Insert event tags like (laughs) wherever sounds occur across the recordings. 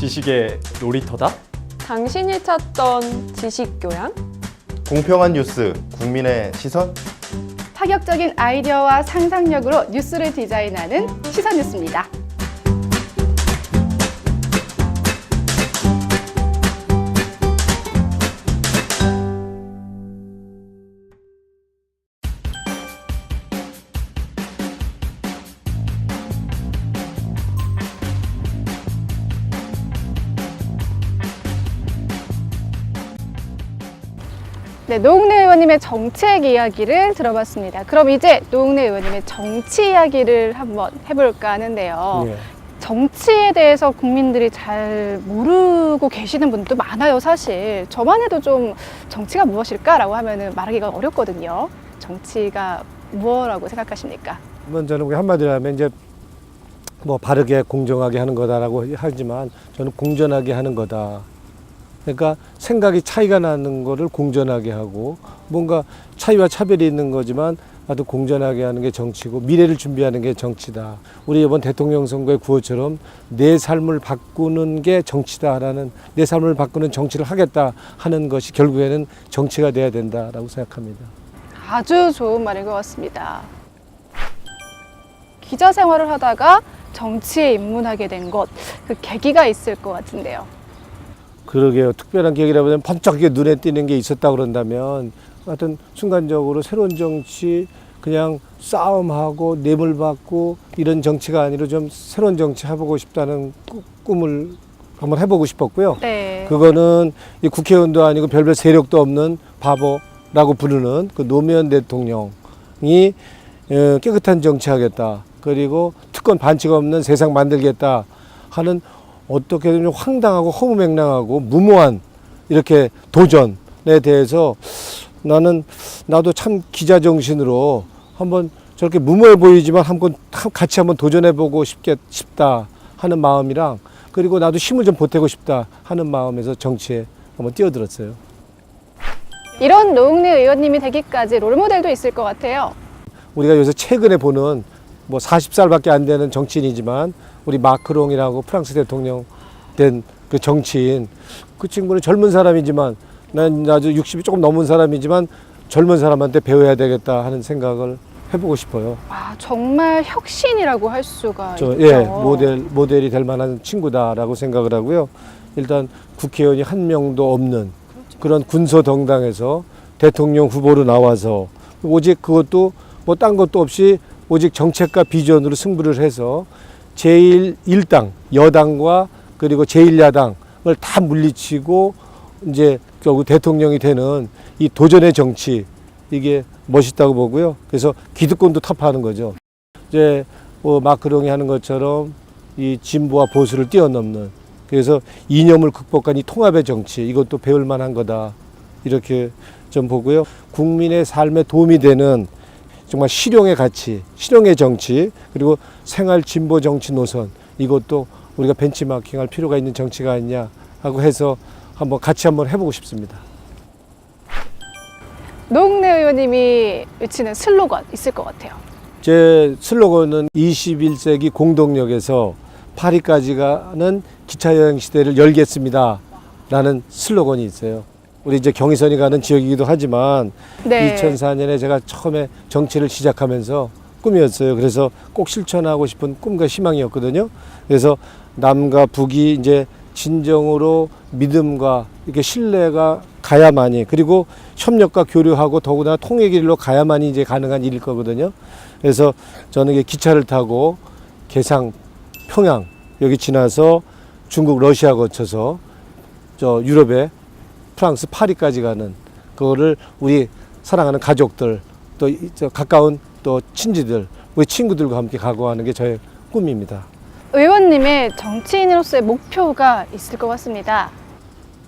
지식의 놀이터다? 당신이 찾던 지식 교양? 공평한 뉴스, 국민의 시선? 파격적인 아이디어와 상상력으로 뉴스를 디자인하는 시선 뉴스입니다. 네, 노웅래 의원님의 정책 이야기를 들어봤습니다. 그럼 이제 노웅래 의원님의 정치 이야기를 한번 해볼까 하는데요. 예. 정치에 대해서 국민들이 잘 모르고 계시는 분도 많아요, 사실. 저만 해도 좀 정치가 무엇일까라고 하면은 말하기가 어렵거든요. 정치가 무엇라고 생각하십니까? 뭐 저는 우리 한마디로 하면 이제 뭐 바르게 공정하게 하는 거다라고 하지만 저는 공정하게 하는 거다. 그러니까 생각이 차이가 나는 거를 공정하게 하고 뭔가 차이와 차별이 있는 거지만 나도 공정하게 하는 게 정치고 미래를 준비하는 게 정치다. 우리 이번 대통령 선거의 구호처럼 내 삶을 바꾸는 게 정치다라는 내 삶을 바꾸는 정치를 하겠다 하는 것이 결국에는 정치가 돼야 된다라고 생각합니다. 아주 좋은 말인 것 같습니다. 기자 생활을 하다가 정치에 입문하게 된 것, 그 계기가 있을 것 같은데요. 그러게요. 특별한 계기라면 번쩍하게 눈에 띄는 게 있었다 그런다면 하여튼 순간적으로 새로운 정치 그냥 싸움하고 뇌물 받고 이런 정치가 아니라 좀 새로운 정치 해보고 싶다는 꾸- 꿈을 한번 해보고 싶었고요. 네. 그거는 이 국회의원도 아니고 별별 세력도 없는 바보라고 부르는 그 노무현 대통령이 어, 깨끗한 정치하겠다. 그리고 특권 반칙 없는 세상 만들겠다 하는 어떻게든 좀 황당하고 허무맹랑하고 무모한 이렇게 도전에 대해서 나는 나도 참 기자 정신으로 한번 저렇게 무모해 보이지만 한번 같이 한번 도전해 보고 싶겠 싶다 하는 마음이랑 그리고 나도 힘을 좀 보태고 싶다 하는 마음에서 정치에 한번 뛰어들었어요. 이런 노웅래 의원님이 되기까지 롤모델도 있을 것 같아요. 우리가 요새 최근에 보는 뭐 40살밖에 안 되는 정치인이지만 우리 마크롱이라고 프랑스 대통령 된 그 정치인 그 친구는 젊은 사람이지만 난 아주 60이 조금 넘은 사람이지만 젊은 사람한테 배워야 되겠다 하는 생각을 해보고 싶어요. 와, 정말 혁신이라고 할 수가 저, 있죠. 예, 모델, 모델이 될 만한 친구다라고 생각을 하고요. 일단 국회의원이 한 명도 없는 그런 군소정당에서 대통령 후보로 나와서 오직 그것도 뭐 딴 것도 없이 오직 정책과 비전으로 승부를 해서 제1당 여당과 그리고 제1야당을 다 물리치고 이제 결국 대통령이 되는 이 도전의 정치 이게 멋있다고 보고요. 그래서 기득권도 타파하는 거죠. 이제 뭐 마크롱이 하는 것처럼 이 진보와 보수를 뛰어넘는 그래서 이념을 극복한 이 통합의 정치 이것도 배울 만한 거다 이렇게 좀 보고요 국민의 삶에 도움이 되는 정말 실용의 가치 실용의 정치 그리고 생활 진보 정치 노선 이것도 우리가 벤치마킹할 필요가 있는 정치가 아니냐 하고 해서 한번 같이 한번 해보고 싶습니다. 노웅래 의원님이 외치는 슬로건 있을 것 같아요. 제 슬로건은 21세기 공동역에서 파리까지 가는 기차 여행 시대를 열겠습니다. 라는 슬로건이 있어요. 우리 이제 경의선이 가는 지역이기도 하지만 네. 2004년에 제가 처음에 정치를 시작하면서 꿈이었어요. 그래서 꼭 실천하고 싶은 꿈과 희망이었거든요. 그래서 남과 북이 이제 진정으로 믿음과 이렇게 신뢰가 가야만이 그리고 협력과 교류하고 더구나 통의 길로 가야만이 이제 가능한 일일 거거든요. 그래서 저는 기차를 타고 개상, 평양 여기 지나서 중국, 러시아 거쳐서 저 유럽에 프랑스 파리까지 가는 그거를 우리 사랑하는 가족들 또 가까운 또 친지들 우리 친구들과 함께 가고 하는 게 저의 꿈입니다. 의원님의 정치인으로서의 목표가 있을 것 같습니다.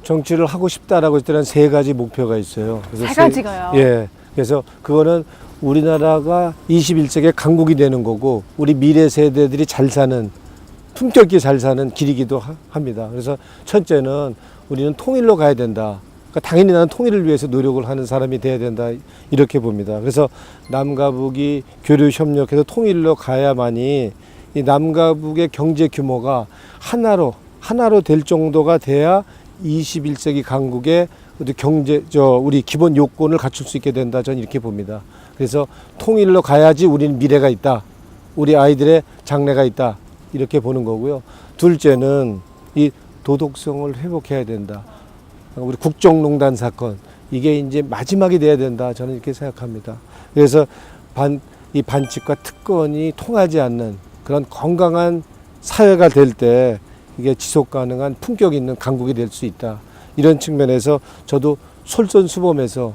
정치를 하고 싶다라고 했을 때는 세 가지 목표가 있어요. 그래서 세 가지가요? 예. 그래서 그거는 우리나라가 21세기의 강국이 되는 거고 우리 미래 세대들이 잘 사는 품격 있게 잘 사는 길이기도 하- 합니다. 그래서 첫째는 우리는 통일로 가야 된다. 그러니까 당연히 나는 통일을 위해서 노력을 하는 사람이 돼야 된다. 이렇게 봅니다. 그래서 남과 북이 교류 협력해서 통일로 가야만이 이 남과 북의 경제 규모가 하나로 하나로 될 정도가 돼야 21세기 강국의 어떤 경제 저 우리 기본 요건을 갖출 수 있게 된다 저는 이렇게 봅니다. 그래서 통일로 가야지 우리는 미래가 있다. 우리 아이들의 장래가 있다. 이렇게 보는 거고요. 둘째는 이 도덕성을 회복해야 된다. 우리 국정농단 사건 이게 이제 마지막이 돼야 된다. 저는 이렇게 생각합니다. 그래서 반 이 반칙과 특권이 통하지 않는 그런 건강한 사회가 될 때 이게 지속 가능한 품격 있는 강국이 될 수 있다. 이런 측면에서 저도 솔선수범해서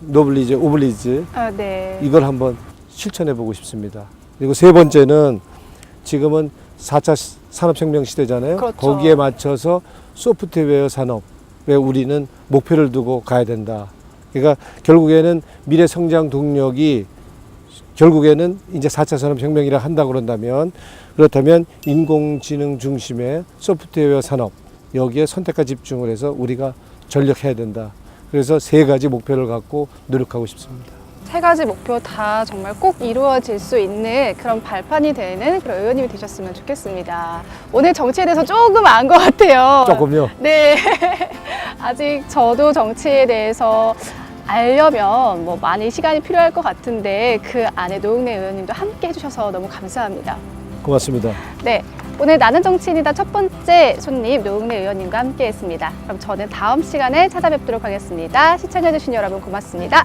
노블리즈, 오블리즈 아, 네. 이걸 한번 실천해 보고 싶습니다. 그리고 세 번째는 지금은 4차 산업혁명 시대잖아요. 그렇죠. 거기에 맞춰서 소프트웨어 산업에 우리는 목표를 두고 가야 된다. 그러니까 결국에는 미래 성장 동력이 결국에는 이제 4차 산업혁명이라 한다 그런다면 그렇다면 인공지능 중심의 소프트웨어 산업 여기에 선택과 집중을 해서 우리가 전력해야 된다. 그래서 세 가지 목표를 갖고 노력하고 싶습니다. 세 가지 목표 다 정말 꼭 이루어질 수 있는 그런 발판이 되는 그런 의원님이 되셨으면 좋겠습니다. 오늘 정치에 대해서 조금 안 것 같아요. 조금요. 네. (laughs) 아직 저도 정치에 대해서 알려면 뭐 많이 시간이 필요할 것 같은데 그 안에 노웅래 의원님도 함께 해주셔서 너무 감사합니다. 고맙습니다. 네. 오늘 나는 정치인이다 첫 번째 손님 노웅래 의원님과 함께 했습니다. 그럼 저는 다음 시간에 찾아뵙도록 하겠습니다. 시청해주신 여러분 고맙습니다.